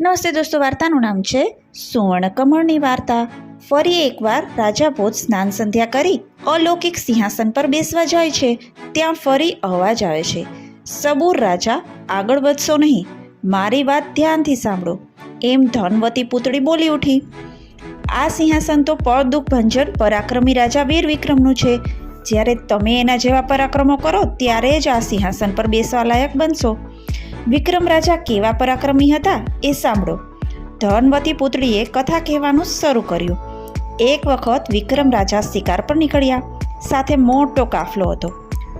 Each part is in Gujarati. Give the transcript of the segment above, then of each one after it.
નમસ્તે દોસ્તો, વાર્તાનું નામ છે સુવર્ણ કમળની વાર્તા. ફરી એકવાર રાજા ભોજ સ્નાન સંધ્યા કરી અલૌકિક સિંહાસન પર બેસવા જાય છે. ત્યાં ફરી અવાજ આવે છે. સબૂર રાજા, આગળ વધશો નહીં. મારી વાત ધ્યાનથી સાંભળો. એમ ધનવતી પુતળી બોલી ઉઠી. આ સિંહાસન તો પળદુખ ભંજન પરાક્રમી રાજા વીર વિક્રમનું છે. જ્યારે તમે એના જેવા પરાક્રમો કરો, ત્યારે જ આ સિંહાસન પર બેસવા લાયક બનશો. વિક્રમ રાજા કેવા પરાક્રમી હતા એ સાંભળો. ધનવતી પુતળીએ કથા કહેવાનું શરૂ કર્યું. એક વખત વિક્રમ રાજા શિકાર પર નીકળ્યા. સાથે મોટો કાફલો હતો.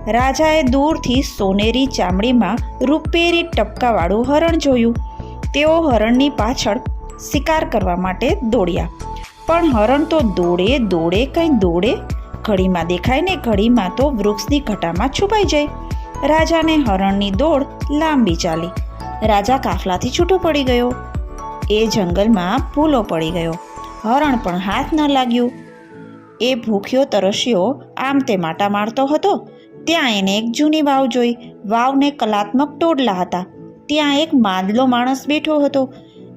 રાજાએ દૂરથી સોનેરી ચામડીમાં રૂપેરી ટપકાવાળું હરણ જોયું. તેઓ હરણની પાછળ શિકાર કરવા માટે દોડ્યા. પણ હરણ તો દોડે દોડે કંઈ દોડે, ઘડીમાં દેખાય ને ઘડીમાં તો વૃક્ષની ઘટામાં છુપાઈ જાય. રાજાને હરણની દોડ લાંબી ચાલી. રાજા કાફલાથી છૂટો પડી ગયો. એ જંગલમાં ભૂલો પડી ગયો. હરણ પણ હાથ ન લાગ્યું. એ ભૂખ્યો તરસ્યો આમ તે માટા મારતો હતો. ત્યાં એને એક જૂની વાવ જોઈ. વાવને કલાત્મક ટોડલા હતા. ત્યાં એક માંદલો માણસ બેઠો હતો.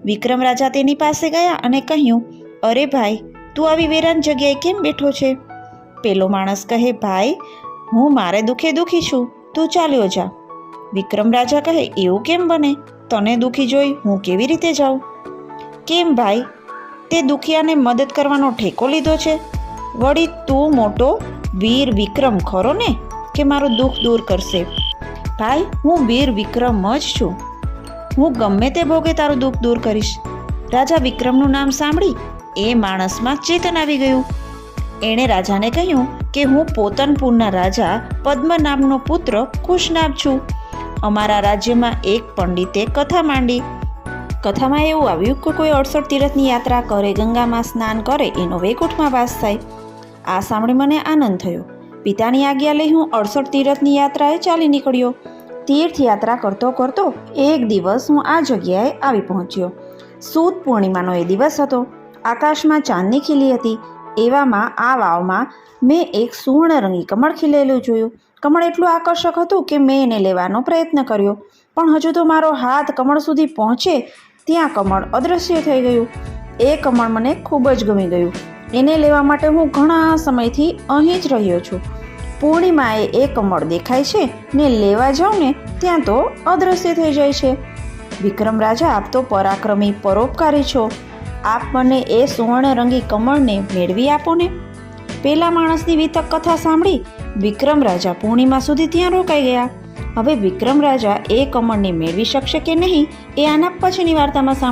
વિક્રમ રાજા તેની પાસે ગયા અને કહ્યું, અરે ભાઈ, તું આવી વેરાન જગ્યાએ કેમ બેઠો છે? પેલો માણસ કહે, ભાઈ, હું મારે દુખે દુખી છું. તું ચાલ્યો જા. વિક્રમ રાજા કહે, એવું કેમ બને? તને દુઃખી જોઈ હું કેવી રીતે જાઉં? કેમ ભાઈ? તે દુખિયાને મદદ કરવાનો ઠેકો લીધો છે. વળી તું મોટો વીર વિક્રમ ખરો ને? કે મારું દુઃખ દૂર કરશે? ભાઈ, હું વીર વિક્રમ જ છું. હું ગમે તે ભોગે તારું દુઃખ દૂર કરીશ. રાજા વિક્રમનું નામ સાંભળી એ માણસમાં ચેતન આવી ગયું. એણે રાજાને કહ્યું કે હું પોતનપુરના રાજા પદ્મ નામનો પુત્ર ખુશનાભ છું. અમારા રાજ્યમાં એક પંડિતે કથા માંડી. કથામાં એવું આવ્યું કે કોઈ અડસઠ તીરથની યાત્રા કરે, ગંગામાં સ્નાન કરે, એનો વૈકુંઠમાં વાસ થાય. આ સાંભળી મને આનંદ થયો. પિતાની આજ્ઞા લઈ હું અડસઠ તીરથની યાત્રાએ ચાલી નીકળ્યો. તીર્થયાત્રા કરતો કરતો એક દિવસ હું આ જગ્યાએ આવી પહોંચ્યો. સૂદ પૂર્ણિમાનો એ દિવસ હતો. આકાશમાં ચાંદની ખીલી હતી. એવામાં, આ વાવમાં મેં એક સુવર્ણરંગી કમળ ખીલેલું જોયું. કમળ એટલું આકર્ષક હતું કે મેં એને લેવાનો પ્રયત્ન કર્યો. પણ હજુ તો મારો હાથ કમળ સુધી પહોંચે ત્યાં કમળ અદૃશ્ય થઈ ગયું. એ કમળ મને ખૂબ જ ગમી ગયું. એને લેવા માટે હું ઘણા સમયથી અહીં જ રહ્યો છું. પૂર્ણિમાએ એ કમળ દેખાય છે ને લેવા જાઉં ને ત્યાં તો અદૃશ્ય થઈ જાય છે. વિક્રમ રાજા, આપ તો પરાક્રમી, પરોપકારી છો. આપ મને એ સુવર્ણરંગી કમળને મેળવી આપો ને? પેલા માણસની વિતક કથા સાંભળી વિક્રમ રાજા પૂર્ણિમા સુધી ત્યાં રોકાઈ ગયા. હવે વિક્રમ રાજા એ કમળને મેળવી શકશે કે નહીં એ આના પછીની વાર્તામાં સાંભળો